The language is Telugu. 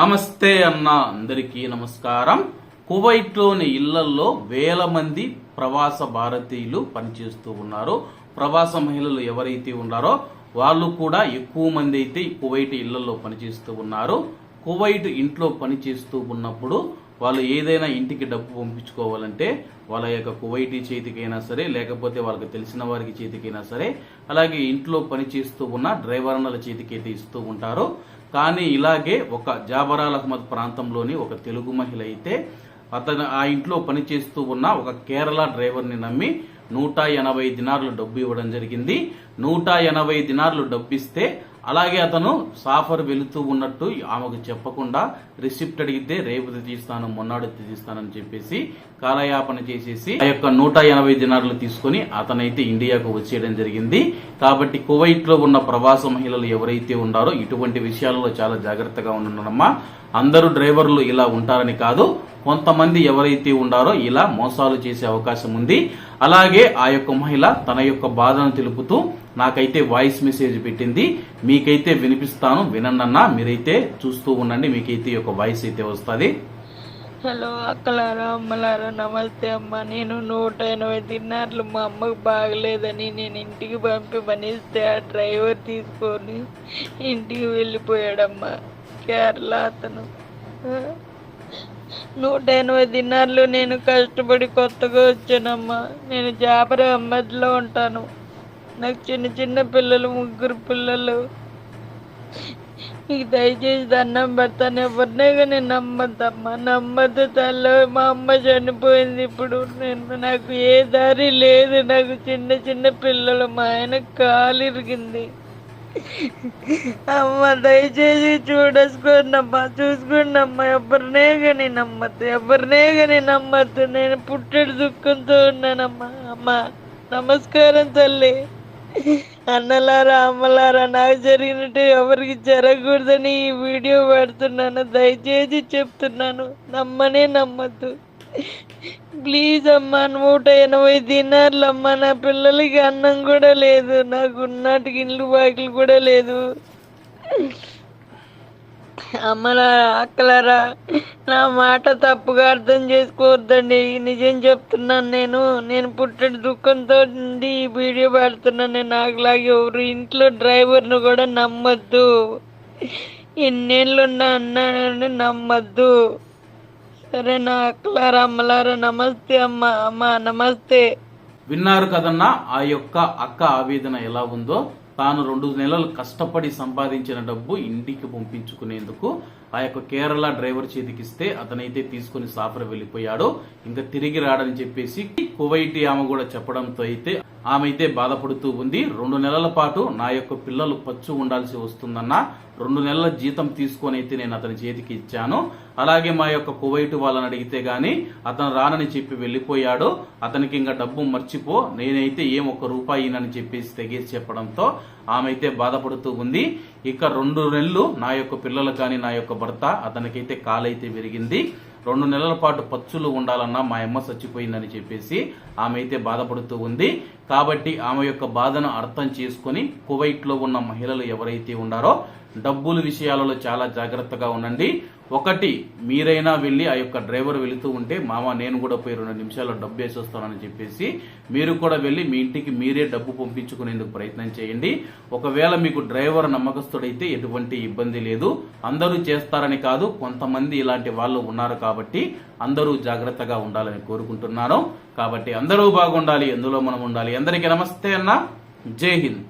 నమస్తే అన్న అందరికీ నమస్కారం. కువైట్లోని ఇళ్ళల్లో వేల మంది ప్రవాస భారతీయులు పనిచేస్తూ ఉన్నారు. ప్రవాస మహిళలు ఎవరైతే ఉన్నారో వాళ్ళు కూడా ఎక్కువ మంది అయితే కువైట్ ఇళ్ళలో పనిచేస్తూ ఉన్నారు. కువైట్ ఇంట్లో పనిచేస్తూ ఉన్నప్పుడు వాళ్ళు ఏదైనా ఇంటికి డబ్బు పంపించుకోవాలంటే వాళ్ళ యొక్క కువైటీ చేతికైనా సరే లేకపోతే వాళ్ళకి తెలిసిన వారికి చేతికైనా సరే అలాగే ఇంట్లో పనిచేస్తూ ఉన్న డ్రైవర్ల చేతికైతే ఇస్తూ ఉంటారు. కానీ ఇలాగే ఒక జాబరాల్ అహ్మద్ ప్రాంతంలోని ఒక తెలుగు మహిళ అయితే అతను ఆ ఇంట్లో పనిచేస్తూ ఉన్న ఒక కేరళ డ్రైవర్ని నమ్మి నూట ఎనభై దినార్లు డబ్బు ఇవ్వడం జరిగింది. నూట ఎనభై దినార్లు డబ్బు ఇస్తే అలాగే అతను సాఫర్ వెళుతూ ఉన్నట్టు ఆమెకు చెప్పకుండా రిసిప్ట్ అడిగితే రేపు తీస్తాను మొన్నాడు తీస్తానని చెప్పేసి కాలయాపన చేసేసి ఆ యొక్క నూట ఎనభై దినార్లు తీసుకొని అతనైతే ఇండియాకు వచ్చేయడం జరిగింది. కాబట్టి కువైట్లో ఉన్న ప్రవాస మహిళలు ఎవరైతే ఉన్నారో ఇటువంటి విషయాలలో చాలా జాగ్రత్తగా ఉండనమ్మా అందరూ డ్రైవర్లు ఇలా ఉంటారని కాదు. కొంతమంది ఎవరైతే ఉండారో ఇలా మోసాలు చేసే అవకాశం ఉంది. అలాగే ఆ యొక్క మహిళ తన యొక్క బాధను తెలుపుతూ నాకైతే వాయిస్ మెసేజ్ పెట్టింది మీకైతే వినిపిస్తాను వినండన్నా మీరైతే చూస్తూ ఉండండి మీకైతే ఒక యొక్క వాయిస్ అయితే వస్తుంది. హలో అక్కలారా అమ్మలారా నమస్తే అమ్మ. నేను నూట ఎనభై తిన్నార్లు మా అమ్మకు బాగలేదని నేను ఇంటికి పంపి పనిస్తే ఆ డ్రైవర్ తీసుకొని ఇంటికి వెళ్ళిపోయాడమ్మా. కేరళ అతను. నూట ఎనభై దినార్లు నేను కష్టపడి కొత్తగా వచ్చానమ్మా. నేను జాబర్ అహ్మద్లో ఉంటాను. నాకు చిన్న చిన్న పిల్లలు ముగ్గురు పిల్లలు. నీకు దయచేసి దండం పెడతాను. ఎవరినే కానీ నమ్మద్దమ్మా. నమ్మద్దు తల్లి. మా అమ్మ చనిపోయింది ఇప్పుడు. నేను నాకు ఏ దారి లేదు. నాకు చిన్న చిన్న పిల్లలు. మా ఆయన కాలు ఇరిగింది అమ్మ దయచేసి చూడసుకోండమ్మా చూసుకోండమ్మా ఎవరినే కానీ నమ్మద్దు ఎవరినే కానీ నమ్మద్దు నేను పుట్టడు దుఃఖంతో ఉన్నానమ్మా అమ్మా. నమస్కారం తల్లి. అన్నలారా అమ్మలారా నాకు జరిగినట్టు ఎవరికి జరగకూడదని ఈ వీడియో పెడుతున్నాను దయచేసి చెప్తున్నాను నమ్మనే నమ్మద్దు. ప్లీజ్ అమ్మా నూట ఎనభై దినార్లు అమ్మా నా పిల్లలకి అన్నం కూడా లేదు నాకు ఉన్నట్టుకి ఇండ్లు బాకిలు కూడా లేదు. అమ్మలా అక్కలారా నా మాట తప్పుగా అర్థం చేసుకోవద్దండి నిజం చెప్తున్నాను నేను నేను పుట్టిన దుఃఖంతో ఉండి ఈ వీడియో పెడుతున్నాను నేను నాకులాగే ఎవరు ఇంట్లో డ్రైవర్ను కూడా నమ్మద్దు. ఎన్నేళ్ళున్నా అన్నానని నమ్మద్దు. సరే నా అక్కలారా అమ్మలారా నమస్తే అమ్మ అమ్మ నమస్తే. విన్నారు కదన్నా ఆ యొక్క అక్క ఆవేదన ఎలా ఉందో? తాను రెండు నెలలు కష్టపడి సంపాదించిన డబ్బు ఇంటికి పంపించుకునేందుకు ఆ యొక్క కేరళ డ్రైవర్ చేతికిస్తే అతనైతే తీసుకుని సాఫర్ వెళ్ళిపోయాడు. ఇంకా తిరిగి రాడని చెప్పేసి కువైటి ఆమె కూడా చెప్పడంతో అయితే ఆమె అయితే బాధపడుతూ ఉంది. రెండు నెలల పాటు నా యొక్క పిల్లలు పచ్చు ఉండాల్సి వస్తుందన్న రెండు నెలల జీతం తీసుకొని అయితే నేను అతని చేతికి ఇచ్చాను. అలాగే మా యొక్క కువైట్ వాళ్ళని అడిగితే గాని అతను రానని చెప్పి వెళ్ళిపోయాడు. అతనికి ఇంకా డబ్బు మర్చిపో నేనైతే ఏం ఒక్క రూపాయినని చెప్పేసి తెగేసి చెప్పడంతో ఆమె అయితే బాధపడుతూ ఉంది. ఇక రెండు నెలలు నా యొక్క పిల్లలు కానీ నా యొక్క భర్త అతనికైతే కాలైతే విరిగింది. రెండు నెలల పాటు పచ్చులు ఉండాలన్నా మా అమ్మ చచ్చిపోయిందని చెప్పేసి ఆమె అయితే బాధపడుతూ ఉంది. కాబట్టి ఆమె యొక్క బాధను అర్థం చేసుకొని కువైట్లో ఉన్న మహిళలు ఎవరైతే ఉన్నారో డబ్బుల విషయాలలో చాలా జాగ్రత్తగా ఉండండి. ఒకటి మీరైనా వెళ్ళి ఆ యొక్క డ్రైవర్ వెళుతూ ఉంటే మామ నేను కూడా పోయి రెండు నిమిషాల్లో డబ్బు వేసి వస్తానని చెప్పేసి మీరు కూడా వెళ్ళి మీ ఇంటికి మీరే డబ్బు పంపించుకునేందుకు ప్రయత్నం చేయండి. ఒకవేళ మీకు డ్రైవర్ నమ్మకస్తుడైతే ఎటువంటి ఇబ్బంది లేదు. అందరూ చేస్తారని కాదు కొంతమంది ఇలాంటి వాళ్ళు ఉన్నారు కాబట్టి అందరూ జాగ్రత్తగా ఉండాలని కోరుకుంటున్నాను. కాబట్టి అందరూ బాగుండాలి ఎందులో మనం ఉండాలి. అందరికీ నమస్తే అన్న. జై హింద్.